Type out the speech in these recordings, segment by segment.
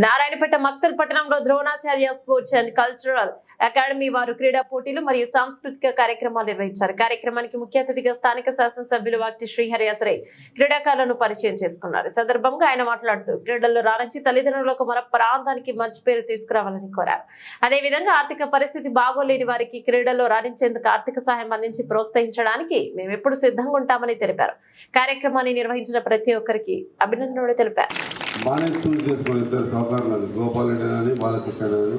నారాయణపేట మక్తల్ పట్టణంలో Dronacharya sports and cultural academy వారు క్రీడా పోటీలు మరియు సాంస్కృతిక కార్యక్రమాలు నిర్వహించారు. కార్యక్రమానికి ముఖ్య అతిథిగా స్థానిక శాసనసభ్యులు వాక్టి శ్రీహరి అసరే క్రీడాకారులను పరిచయం చేసుకున్నారు. సందర్భంగా ఆయన మాట్లాడుతూ క్రీడల్లో రాణించి తల్లిదండ్రులకు మన ప్రాంతానికి మంచి పేరు తీసుకురావాలని కోరారు. అదేవిధంగా ఆర్థిక పరిస్థితి బాగోలేని వారికి క్రీడల్లో రాణించేందుకు ఆర్థిక సహాయం అందించి ప్రోత్సహించడానికి మేము ఎప్పుడు సిద్ధంగా ఉంటామని తెలిపారు. కార్యక్రమాన్ని నిర్వహించిన ప్రతి ఒక్కరికి అభినందనలు తెలిపారు. బాగానే గోపాలరెడ్డి అని బాలకృష్ణ అని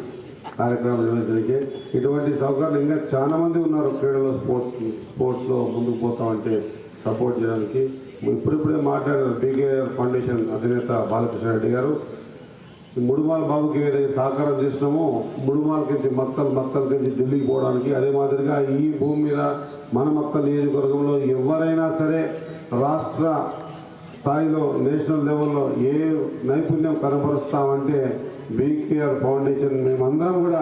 కార్యక్రమం నిర్వహించడానికి ఇటువంటి సహకారులు ఇంకా చాలా మంది ఉన్నారు క్రీడలో స్పోర్ట్స్ స్పోర్ట్స్లో ముందుకు పోతామంటే సపోర్ట్ చేయడానికి. ఇప్పుడిప్పుడే మాట్లాడారు బీకేఆర్ ఫౌండేషన్ అధినేత బాలకృష్ణ రెడ్డి గారు. ముడుమాల బాబుకి ఏదైతే సహకారం చేసినామో ముడుమాలకించి మత్తలు మక్తల్ మక్తల్ ఢిల్లీకి పోవడానికి అదే మాదిరిగా ఈ భూమి మీద మన మత్తల నియోజకవర్గంలో ఎవరైనా సరే రాష్ట్ర స్థాయిలో నేషనల్ లెవెల్లో ఏ నైపుణ్యం కనపరుస్తామంటే బీకేఆర్ ఫౌండేషన్ మేమందరం కూడా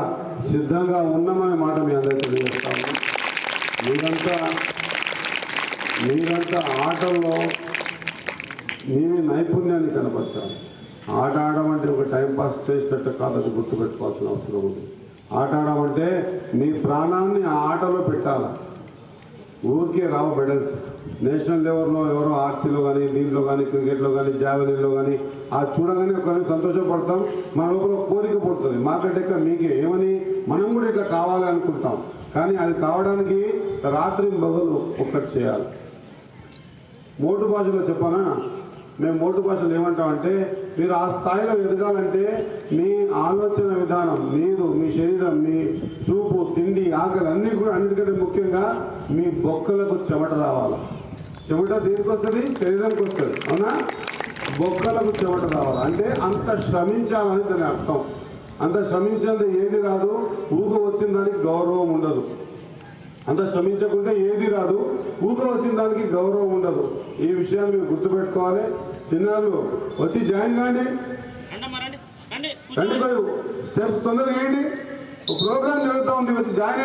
సిద్ధంగా ఉన్నామనే మాట మీ అందరికీ తెలియజేస్తాము. మీరంతా మీరంతా ఆటల్లో మీ నైపుణ్యాన్ని కనపరచాలి ఆట ఆడమంటే ఒక టైంపాస్ చేసేటట్టు కాదు అది గుర్తుపెట్టుకోవాల్సిన అవసరం ఉంది. ఆట ఆడమంటే మీ ప్రాణాన్ని ఆ ఆటలో పెట్టాలి? ఊరికే రావు మెడల్స్ నేషనల్ లెవెల్లో ఎవరో ఆర్చీలో కానీ నీళ్ళలో కానీ క్రికెట్లో కానీ జావెలిన్లో కానీ ఆ చూడగానే ఒక సంతోషపడతాం. మన లోపల కోరిక పుడుతుంది. మార్కెట్ ఎక్క మీకే. ఏమని? మనం కూడా ఇట్లా కావాలి అనుకుంటాం. కానీ అది కావడానికి రాత్రి బదులు ఒక్కటి చేయాలి. మోటు భాషలో చెప్పనా? మేము మోటు భాషలో ఏమంటామంటే మీరు ఆ స్థాయిలో ఎదగాలంటే మీ ఆలోచన విధానం మీరు మీ శరీరం మీ చూపు ఆకలి అన్నీ కూడా అన్నిటికంటే ముఖ్యంగా మీ బొక్కలకు చెమట రావాలి. చెమట దేనికి వస్తుంది శరీరానికి వస్తుంది అవునా? బొక్కలకు చెమట రావాలి. అంటే అంత శ్రమించాలని దాని అర్థం. అంత శ్రమించేది ఏది రాదు? ఊక వచ్చిన దానికి గౌరవం ఉండదు. అంత శ్రమించకుంటే ఏది రాదు? ఊక వచ్చిన దానికి గౌరవం ఉండదు. ఈ విషయాన్ని మీరు గుర్తుపెట్టుకోవాలి. చిన్నారు వచ్చి జాయిన్ కాండి. రండి స్టెప్స్ తొందరగా వేయండి. ప్రోగ్రామ్ జరుగుతూ ఉంది. జాయిన్